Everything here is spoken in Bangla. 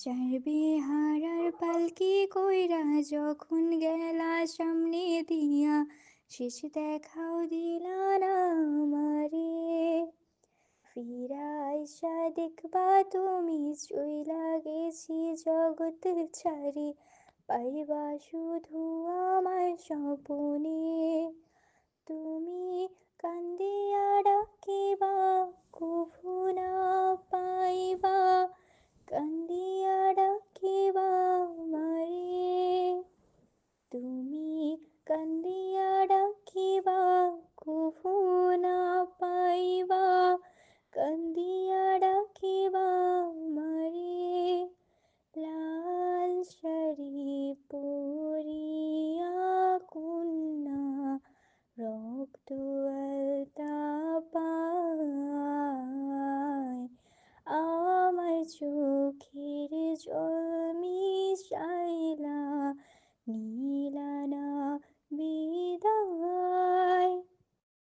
চার বিহারার পালকি কইরা যখন গেলা সামনে দিয়া, শেষ দেখাও দিলা না আমারে। ফিরা আইসা দেখবা তুমি চইলা গেছি জগৎ ছাড়ি, পাইবা শুধু আমার স্বপনে। তুমি ধরিয়া ডাকিবা কুভু না পাইবা কান্দিয়া ডাকিবা মারে লাল শাড়ি পরিয়া কন্যা রক্ত পায় আমার চোখের জমি চাইলা নী